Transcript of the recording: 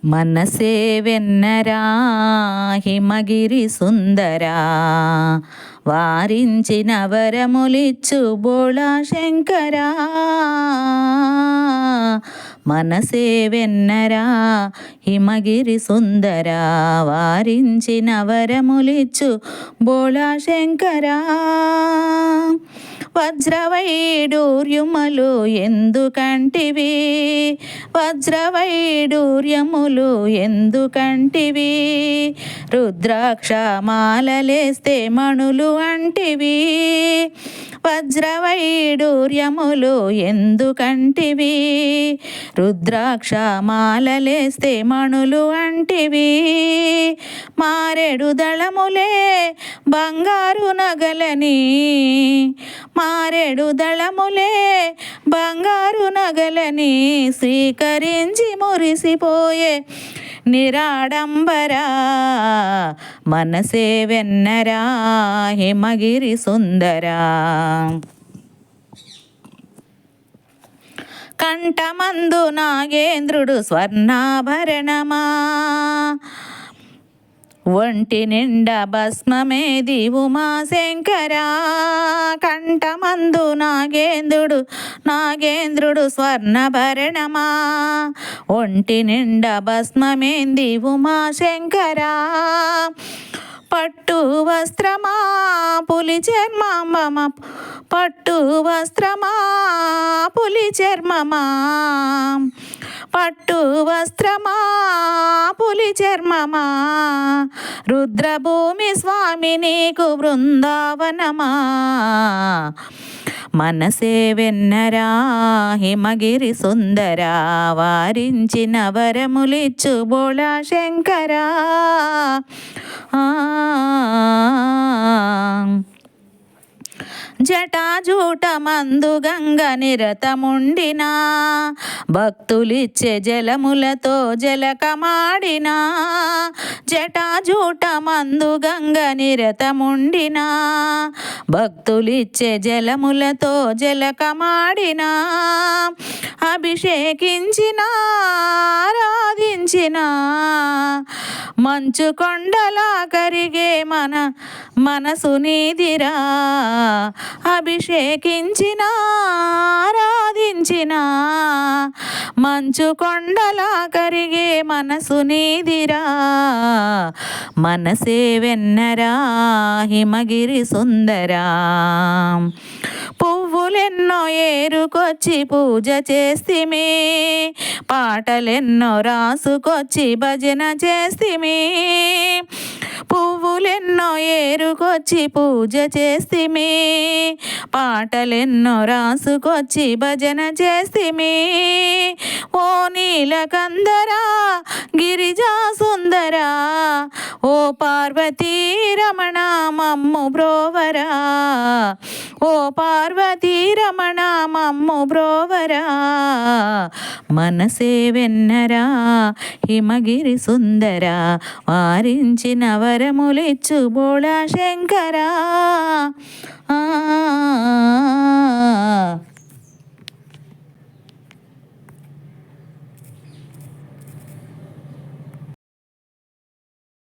మనసే వెన్నరా హిమగిరి సుందరా వారించిన వరములిచ్చు బోళా శంకరా మనసే వెన్నరా హిమగిరి సుందరా వారించిన వరములిచ్చు బోళా శంకరా వజ్రవైడూర్యములు ఎందుకంటివి? వజ్రవైడూర్యములు ఎందుకంటివి? రుద్రాక్ష మాలలేస్తే మణులు అంటివి. వజ్రవైడూర్యములు ఎందుకంటివి? రుద్రాక్ష మాలలేస్తే మణులు అంటివి. మారెడు దళములే బంగారు నగలని మారెడు దళములే బంగారు నగలని స్వీకరించి మురిసిపోయే నిరాడంబరా మనసే వెన్నరా హిమగిరి సుందరా. కంఠమందు నాగేంద్రుడు స్వర్ణాభరణమా ఒంటి నిండా భస్మమేది ఉమాశంకరా కంఠమందు నాగేంద్రుడు నాగేంద్రుడు స్వర్ణభరణమా. ఒంటి నిండా భస్మమేంది ఉమాశంకరా పట్టు వస్త్రమా పులి చర్మమ పట్టు వస్త్రమా పులి చర్మమా. పట్టు వస్త్రమా పులి చర్మమా రుద్రభూమి స్వామి నీకు బృందావనమా. మనసే వెన్నరా హిమగిరి సుందరా వారించిన వరములిచ్చు బోళా శంకరా. ఆ జటాజూట మందు గంగ నిరతముండినా భక్తులిచ్చే జలములతో జలకమాడినా జటాజూట మందు గంగ నిరతముండినా భక్తులిచ్చే జలములతో జలకమాడినా అభిషేకించిన ఆరాధించిన మంచు కొండలా కరిగే మన మనసు నీదిరా అభిషేకించిన ఆరాధించిన మంచు కొండలా కరిగే మనసు నీదిరా మనసే వెన్నరా హిమగిరి సుందరా. పువ్వులెన్నో ఏరుకొచ్చి పూజ చేస్తిమే. పాటలెన్నో రాసుకొచ్చి భజన చేస్తిమి. పువ్వులెన్నో ఏరుకొచ్చి పూజ చేస్తిమి. పాటలెన్నో రాసుకొచ్చి భజన చేస్తిమి. ఓ నీలకందరా గిరిజా సుందరా. ఓ పార్వతీ రమణ మమ్ము బ్రోవరా. ఓ పార్వతీ రమణ మమ్ము బ్రోవరా మనసే వెన్నరా హిమగిరి సుందరా వారించిన వరములిచ్చు బోళా శంకరా.